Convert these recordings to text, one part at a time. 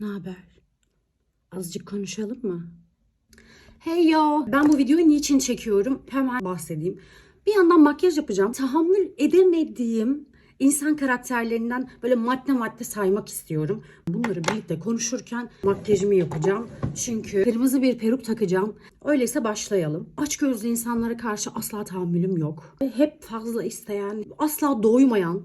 Ne haber? Azıcık konuşalım mı? Hey yo! Ben bu videoyu niçin çekiyorum? Hemen bahsedeyim. Bir yandan makyaj yapacağım. Tahammül edemediğim insan karakterlerinden böyle madde madde saymak istiyorum. Bunları birlikte konuşurken makyajımı yapacağım. Çünkü kırmızı bir peruk takacağım. Öyleyse başlayalım. Açgözlü insanlara karşı asla tahammülüm yok. Hep fazla isteyen, asla doymayan,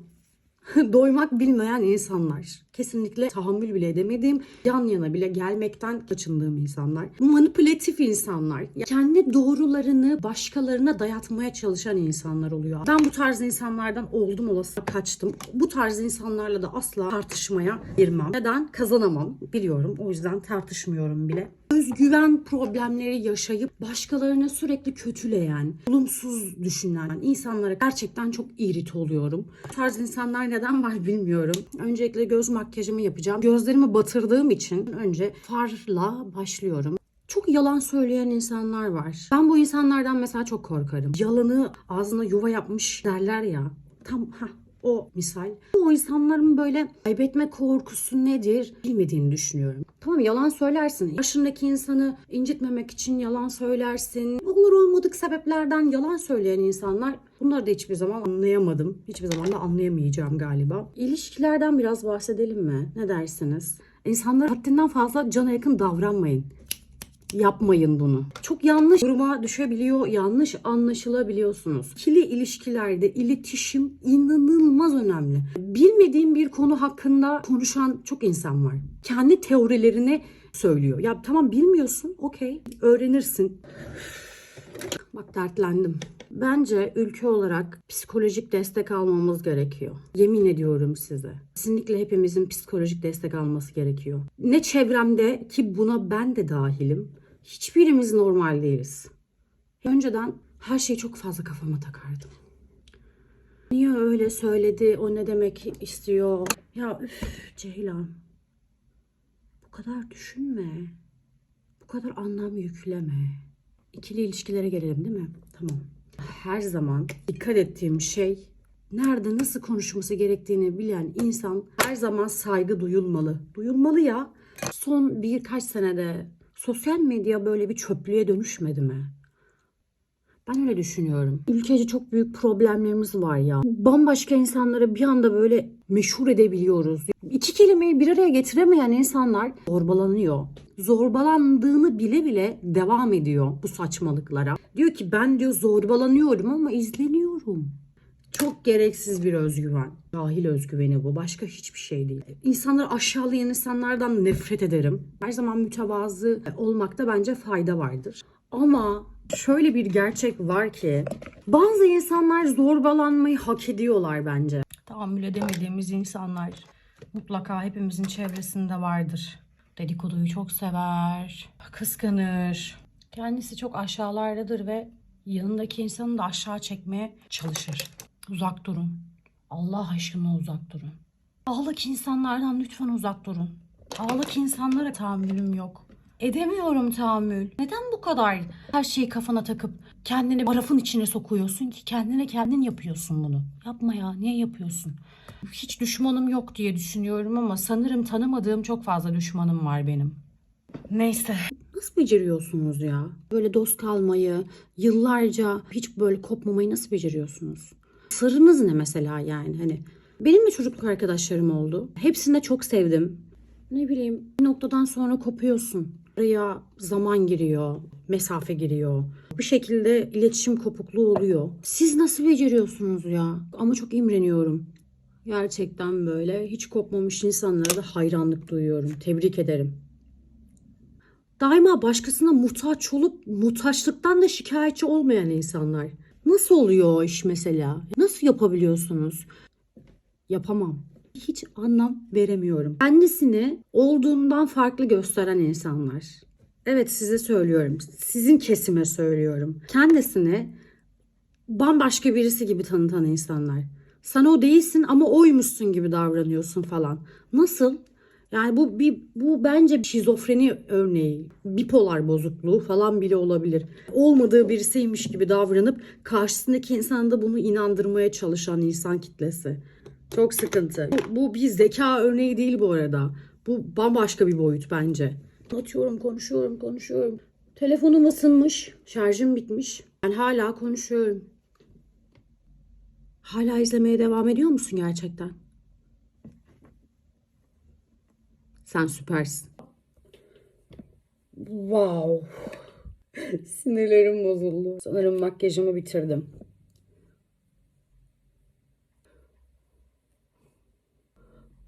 doymak bilmeyen insanlar. Kesinlikle tahammül bile edemediğim, yan yana bile gelmekten kaçındığım insanlar. Manipülatif insanlar. Kendi doğrularını başkalarına dayatmaya çalışan insanlar oluyor. Ben bu tarz insanlardan oldum olası kaçtım. Bu tarz insanlarla da asla tartışmaya girmem. Neden? Kazanamam. Biliyorum. O yüzden tartışmıyorum bile. Özgüven problemleri yaşayıp başkalarına sürekli kötüleyen, olumsuz düşünen insanlara gerçekten çok irit oluyorum. Bu tarz insanlar neden var bilmiyorum. Öncelikle göz makyajımı yapacağım. Gözlerimi batırdığım için önce farla başlıyorum. Çok yalan söyleyen insanlar var. Ben bu insanlardan mesela çok korkarım. Yalanı ağzına yuva yapmış derler ya. Tam ha o misal. O insanların böyle kaybetme korkusu nedir bilmediğini düşünüyorum. Tamam yalan söylersin. Başındaki insanı incitmemek için yalan söylersin. Olur olmadık sebeplerden yalan söyleyen insanlar bunları da hiçbir zaman anlayamadım. Hiçbir zaman da anlayamayacağım galiba. İlişkilerden biraz bahsedelim mi? Ne dersiniz? İnsanlar haddinden fazla cana yakın davranmayın. Yapmayın bunu. Çok yanlış duruma düşebiliyor, yanlış anlaşılabiliyorsunuz. İkili ilişkilerde iletişim inanılmaz önemli. Bilmediğim bir konu hakkında konuşan çok insan var. Kendi teorilerini söylüyor. Ya tamam bilmiyorsun, okey, öğrenirsin. Bak dertlendim. Bence ülke olarak psikolojik destek almamız gerekiyor. Yemin ediyorum size. Kesinlikle hepimizin psikolojik destek alması gerekiyor. Ne çevremde ki buna ben de dahilim. Hiçbirimiz normal değiliz. Önceden her şeyi çok fazla kafama takardım. Niye öyle söyledi? O ne demek istiyor? Ya üf Ceylan. Bu kadar düşünme. Bu kadar anlam yükleme. İkili ilişkilere gelelim değil mi? Tamam. Her zaman dikkat ettiğim şey nerede nasıl konuşması gerektiğini bilen insan her zaman saygı duyulmalı. Duyulmalı ya. Son birkaç senede sosyal medya böyle bir çöplüğe dönüşmedi mi? Ben öyle düşünüyorum. Ülkece çok büyük problemlerimiz var ya. Bambaşka insanları bir anda böyle meşhur edebiliyoruz. İki kelimeyi bir araya getiremeyen insanlar zorbalanıyor. Zorbalandığını bile bile devam ediyor bu saçmalıklara. Diyor ki ben diyor zorbalanıyorum ama izleniyorum. Çok gereksiz bir özgüven. Cahil özgüveni bu. Başka hiçbir şey değil. İnsanları aşağılayan insanlardan nefret ederim. Her zaman mütevazı olmakta bence fayda vardır. Ama şöyle bir gerçek var ki bazı insanlar zorbalanmayı hak ediyorlar bence. Tahammül edemediğimiz insanlar mutlaka hepimizin çevresinde vardır. Dedikoduyu çok sever, kıskanır. Kendisi çok aşağılardadır ve yanındaki insanı da aşağı çekmeye çalışır. Uzak durun. Allah aşkına uzak durun. Ağlak insanlardan lütfen uzak durun. Ağlak insanlara tahammülüm yok. Edemiyorum tahammül. Neden bu kadar her şeyi kafana takıp kendini barafın içine sokuyorsun ki? Kendine kendin yapıyorsun bunu. Yapma ya. Niye yapıyorsun? Hiç düşmanım yok diye düşünüyorum ama sanırım tanımadığım çok fazla düşmanım var benim. Neyse. Nasıl beceriyorsunuz ya? Böyle dost kalmayı, yıllarca hiç böyle kopmamayı nasıl beceriyorsunuz? Sırrınız ne mesela yani? Hani benim de çocukluk arkadaşlarım oldu. Hepsini de çok sevdim. Ne bileyim bir noktadan sonra kopuyorsun. Araya zaman giriyor, mesafe giriyor. Bir şekilde iletişim kopukluğu oluyor. Siz nasıl beceriyorsunuz ya? Ama çok imreniyorum. Gerçekten böyle hiç kopmamış insanlara da hayranlık duyuyorum. Tebrik ederim. Daima başkasına muhtaç olup muhtaçlıktan da şikayetçi olmayan insanlar. Nasıl oluyor o iş mesela? Nasıl yapabiliyorsunuz? Yapamam. Hiç anlam veremiyorum. Kendisini olduğundan farklı gösteren insanlar. Evet size söylüyorum. Sizin kesime söylüyorum. Kendisini bambaşka birisi gibi tanıtan insanlar. Sen o değilsin ama oymuşsun gibi davranıyorsun falan. Nasıl? Yani bu bir bu bence şizofreni örneği. Bipolar bozukluğu falan bile olabilir. Olmadığı birisiymiş gibi davranıp karşısındaki insanı da bunu inandırmaya çalışan insan kitlesi. Çok sıkıntı. Bu, bu bir zeka örneği değil bu arada. Bu bambaşka bir boyut bence. Atıyorum, konuşuyorum, konuşuyorum. Telefonum ısınmış, şarjım bitmiş. Ben hala konuşuyorum. Hala izlemeye devam ediyor musun gerçekten? Sen süpersin. Wow. Sinirlerim bozuldu. Sanırım makyajımı bitirdim.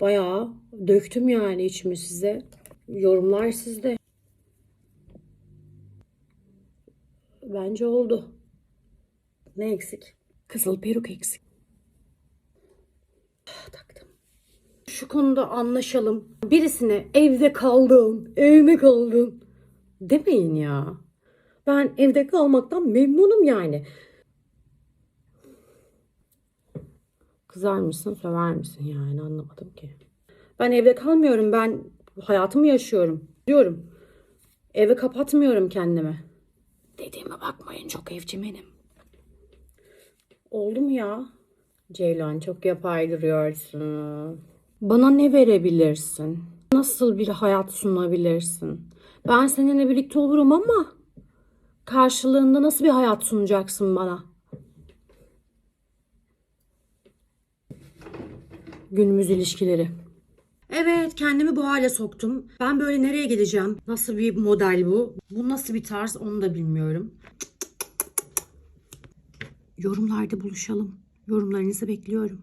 Bayağı döktüm yani içimi size. Yorumlar sizde. Bence oldu. Ne eksik? Kızıl peruk eksik. Ah, Taktım. Şu konuda anlaşalım. Birisine evde kaldın, evde kaldın demeyin ya. Ben evde kalmaktan memnunum yani. Kızar mısın, söver misin yani anlamadım ki. Ben evde kalmıyorum. Ben hayatımı yaşıyorum. Diyorum. Eve kapatmıyorum kendimi. Dediğime bakmayın çok evcimenim. Oldu mu ya? Ceylan çok yapay duruyorsun. Bana ne verebilirsin? Nasıl bir hayat sunabilirsin? Ben seninle birlikte olurum ama karşılığında nasıl bir hayat sunacaksın bana? Günümüz ilişkileri. Evet kendimi bu hale soktum. Ben böyle nereye gideceğim? Nasıl bir model bu? Bu nasıl bir tarz onu da bilmiyorum. Yorumlarda buluşalım. Yorumlarınızı bekliyorum.